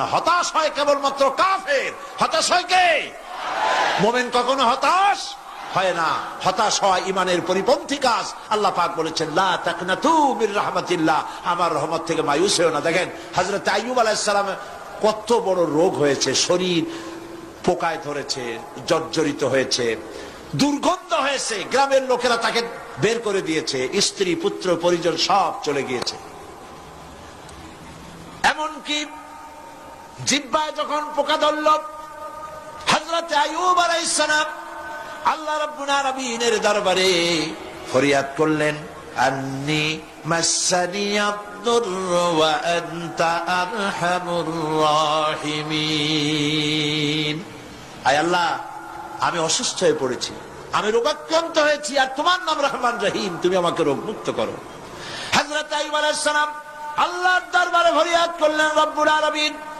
হতাশ হয় কেবলমাত্র কাফের। হতাশ হয় কে? মোমেন কখনো হতাশ হয় না। হতাশ হয় ইমানের পরিপন্থী কাজ। আল্লাহ পাক বলেছেন, লা তাকনাতু মির রাহমাতিল্লাহ। আমার রহমত থেকে মায়ুস হয়েও না। দেখেন, হযরত আইয়ুব আলাইহিস কত বড় রোগ হয়েছে। শরীর পোকায় ধরেছে, জর্জরিত হয়েছে, দুর্গন্ধ হয়েছে। গ্রামের লোকেরা তাকে বের করে দিয়েছে। স্ত্রী, পুত্র, পরিজন সব চলে গিয়েছে। এমনকি জিব্বায় যখন পোকা ধরল হজরত আয়ুব আলাইসালাম আল্লাহ রাব্বুল আলামিনের দরবারে ফরিয়াদ করলেন, আন্নি ওয়া আমি অসুস্থ হয়ে পড়েছি, আমি রোগাক্রান্ত হয়েছি, আর তোমার নাম রহমান রহিম, তুমি আমাকে রোগ মুক্ত করো। হযরত আইয়ুব আলাইহিস আল্লাহর দরবারে ফরিয়াদ করলেন, রব্বুল আলামিন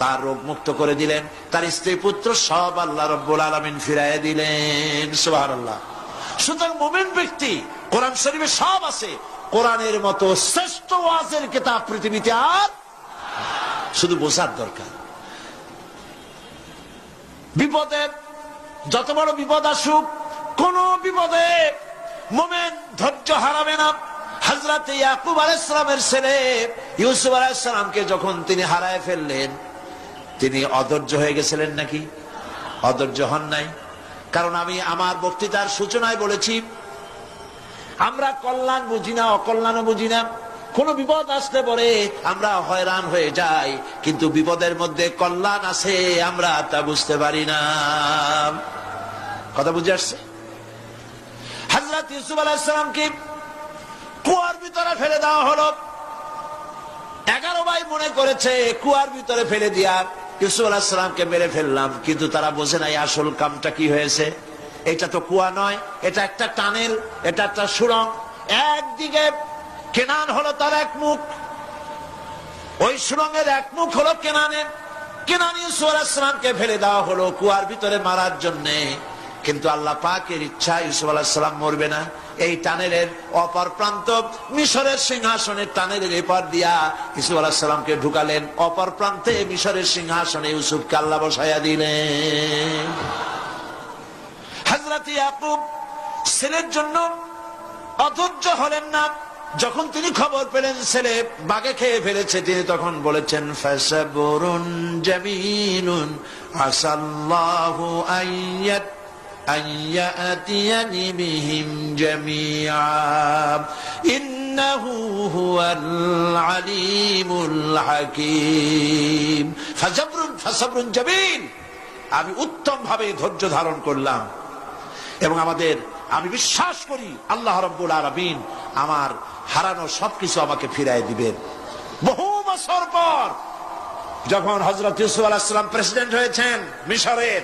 তার রোগ মুক্ত করে দিলেন। তার স্ত্রী পুত্র সব আল্লাহ রব্বুল আলামিন ফিরাই দিলেন। সুবহানাল্লাহ। সুতরাং মুমিন ব্যক্তি, কোরআন শরীফে সব আছে। কোরআনের মতো শ্রেষ্ঠ ওয়াজের কিতাব পৃথিবীতে আর শুধু বোঝার দরকার। বিপদে যত বড় বিপদ আসুক, কোন বিপদে মোমেন ধৈর্য হারাবে না। হজরত ইয়াকুব আলাইসালামের ছেলে ইউসুফ আলাইসালামকে যখন তিনি হারায় ফেললেন তিনি অধৈর্য হয়ে গেছিলেন নাকি? অধৈর্য হন নাই। কারণ আমি আমার বক্তৃতার সূচনায় বলেছি, আমরা কল্যাণ বুঝি না, অকল্যাণও বুঝি না। কোন বিপদ আসতে পরে আমরা হয়রান হয়ে যাই, কিন্তু বিপদের মধ্যে কল্যাণ আছে, আমরা তা বুঝতে পারি না। কথা বুঝে আসছে? হাজরত ইউসুফ আলাহিসামকে কুয়ার ভিতরে ফেলে দেওয়া হলো। এগারো ভাই মনে করেছে, কুয়ার ভিতরে ফেলে দিয়া ইউসুফ আলাহিসামকে মেরে ফেললাম, কিন্তু তারা বোঝে নাই আসল কামটা কি হয়েছে। এটা তো কুয়া নয়, এটা একটা টানেল, এটা একটা সুরং। একদিকে কেনান হলো তার এক মুখ, ওই সুরঙ্গের এক মুখ হলো কেনানের। কেনান ইউসুফ আলাহিসামকে ফেলে দেওয়া হলো কুয়ার ভিতরে মারার জন্যে। কিন্তু আল্লাহ পাকের ইচ্ছা ইউসুফ আলাহিসাল্লাম মরবে না। এই টানেলের অপর প্রান্ত মিশরের সিংহাসনের টানেলের এপার দিয়া ইউসুফ আলাহিসাল্লামকে ঢুকালেন। অপর প্রান্তে মিশরের সিংহাসনে ইউসুফকে আল্লাহ বসাইয়া দিলেন। হাজরাত ছেলের জন্য অধৈর্য হলেন না। যখন তিনি খবর পেলেন, ছেলে বাগে খেয়ে ফেলেছে, তিনি তখন বলেছেন, ফাসাবুরুন জামিলুন আসাল্লাহু আইয়াত أن يأتيني بهم جميعا إنه هو العليم الحكيم فصبر فصبر جميل আমি উত্তম ভাবে ধৈর্য ধারণ করলাম এবং আমাদের আমি বিশ্বাস করি আল্লাহ রব্বুল আলমিন আমার হারানো সবকিছু আমাকে ফিরাই দিবেন বহু বছর পর যখন হজরত ইউসুফ আলাহিসাম প্রেসিডেন্ট হয়েছেন মিশরের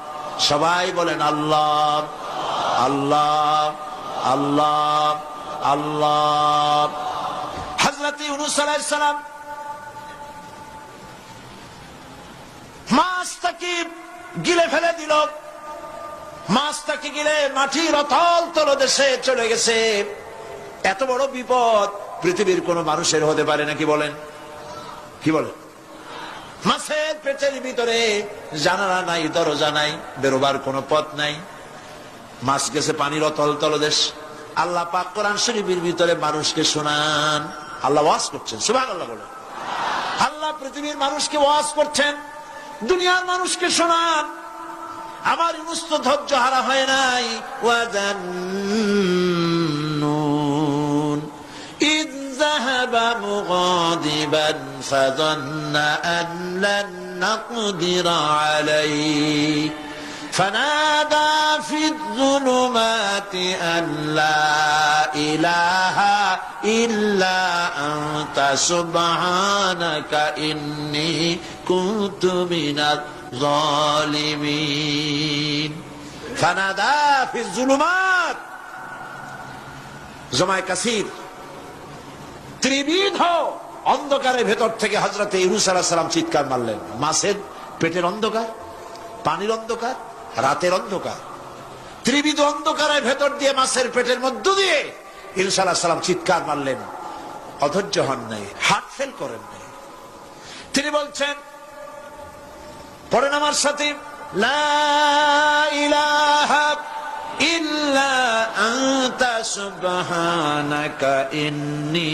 সবাই বলেন আল্লাহ আল্লাহ আল্লাহ আল্লাহ। হজরত ইউনুস সালাম মাছ তাকে গিলে ফেলে দিল। মাছ তাকে গিলে মাটির অতল তলদেশে চলে গেছে। এত বড় বিপদ পৃথিবীর কোন মানুষের হতে পারে নাকি বলেন? কি বলেন? মাছের পেটের ভিতরে জানালা নাই দরজা নাই বেরোবার কোনো পথ নাই মাছ গেছে পানির অতল তলদেশ আল্লাহ পাক কোরআন শরীফের ভিতরে মানুষকে শোনান আল্লাহ ওয়াজ করছেন সুভান আল্লাহ বলেন আল্লাহ পৃথিবীর মানুষকে ওয়াজ করছেন দুনিয়ার মানুষকে শোনান আমার ইনুস্ত ধৈর্য হারা হয় নাই ওয়াজান্নুন إذ ذهب مغاضبا فظن أن لن نقدر عليه فنادى في الظلمات أن لا إله إلا أنت سبحانك إني كنت من الظالمين فنادى في الظلمات জমায় কাসির ত্রিবিধ অন্ধকারের ভেতর থেকে হজরতে ইরুস সালাম চিৎকার মারলেন। মাছের পেটের অন্ধকার, পানির অন্ধকার, রাতের অন্ধকার। ত্রিবিধ অন্ধকারের ভেতর দিয়ে মাছের পেটের মধ্য দিয়ে ইরুস সালাম চিৎকার মারলেন। অধৈর্য হন নাই, হার্ট ফেল করেন নাই। তিনি বলছেন, পড়েন আমার সাথে ইল্লা আনতা সুবহানাকা ইন্নী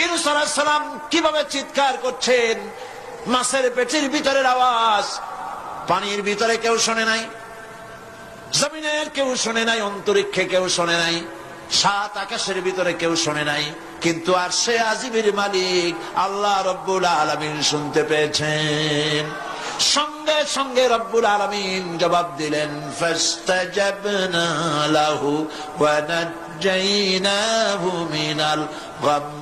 ইউনুস সালাম কীভাবে চিৎকার করছেন? মাছের পেটের ভিতরের আওয়াজ। পানির ভিতরে কেউ শোনে নাই। জমিনের কেউ শোনে নাই। অন্তরিক্ষে কেউ শোনে নাই। সাত আকাশের ভিতরে কেউ শোনে নাই। কিন্তু আর সে আজিবের মালিক আল্লাহ রব্বুল আলমিন শুনতে পেয়েছেন। সঙ্গে সঙ্গে রব্বুল আলমিন জবাব দিলেন লাহু মিনাল গাম্মি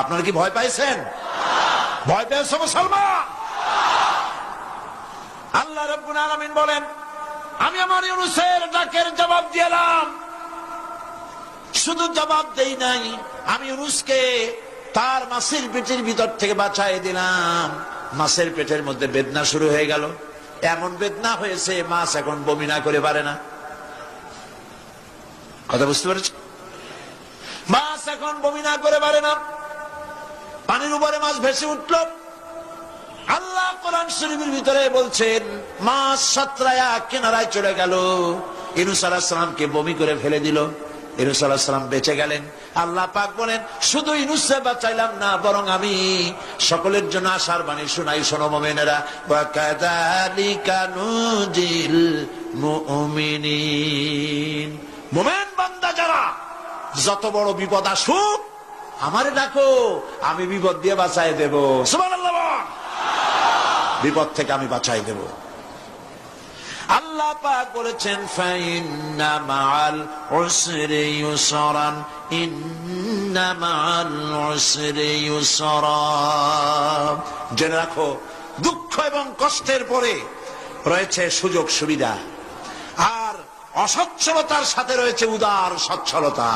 আপনারা কি ভয় পাইছেন? ভয় পেয়েছে মুসলমান। আল্লাহ রব্বুল আলামিন বলেন, আমি আমার ইউনুসের ডাকের জবাব দিলাম শুধু জবাব দেই নাই, আমি ইউনুসকে তার মাছের পেটের ভিতর থেকে বাঁচাই দিলাম। মাছের পেটের মধ্যে বেদনা শুরু হয়ে গেল। এমন বেদনা হয়েছে, মাছ এখন বমি না করে পারে না। কথা বুঝতে পেরেছ মাছ এখন বমি না করে পারে না। পানির উপরে মাছ ভেসে উঠল। আল্লাহ কোরআন শরীফের ভিতরে বলছেন, মাছ সাতরায়া কেনারায় চলে গেল। ইনুস আলাহিসামকে বমি করে ফেলে দিল। ইনুস আলাহিসাম বেঁচে গেলেন। আল্লাহ পাক বলেন, শুধু ইনুসে বাঁচাইলাম না, বরং আমি সকলের জন্য আশার বাণী শোনাই। শোনো মোমেনেরা মোমেন বান্দা যারা, যত বড় বিপদ আসুক আমারে ডাকো, আমি বিপদ দিয়ে বাঁচাই দেব। বিপদ থেকে আমি বাঁচাই দেব। আল্লাহ পাক বলেছেন, ফাইন্না মাআল উসরি ইউসরান, ইন্না মাআল উসরি ইউসরা জেনে রাখো, দুঃখ এবং কষ্টের পরে রয়েছে সুযোগ সুবিধা। আর অসচ্ছলতার সাথে রয়েছে উদার সচ্ছলতা।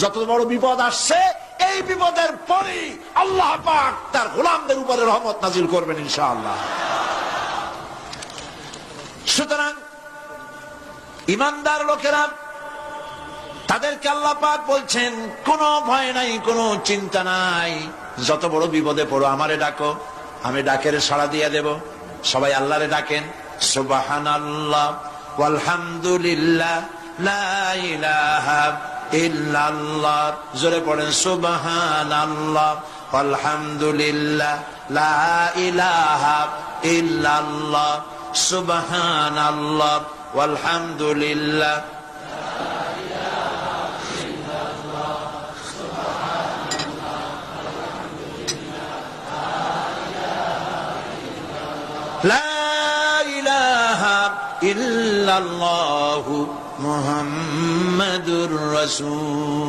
যত বড় বিপদ আসছে এই বিপদের পরেই আল্লাহ পাক তার গোলামদের উপরে রহমত নাজিল করবেন ইনশাআল্লাহ। সুতরাং ইমানদার লোকেরা তাদেরকে আল্লাহ পাক বলছেন, কোনো ভয় নাই, কোনো চিন্তা নাই। যত বড় বিপদে পড়ো, আমারে ডাকো, আমি ডাকের সাড়া দিয়ে দেব। সবাই আল্লাহরে ডাকেন সুবাহান আল্লাহ আলহামদুলিল্লাহ ইল্লাল্লাহ জোরে পড়েন সুবাহান আল্লাহ আলহামদুলিল্লাহ লা ইলাহা ইল্লাল্লাহ সুবহান আল্লাহ আলহামদুলিল্লাহ لا إله إلا الله محمد মোহাম্মদুর রসুল্লাহ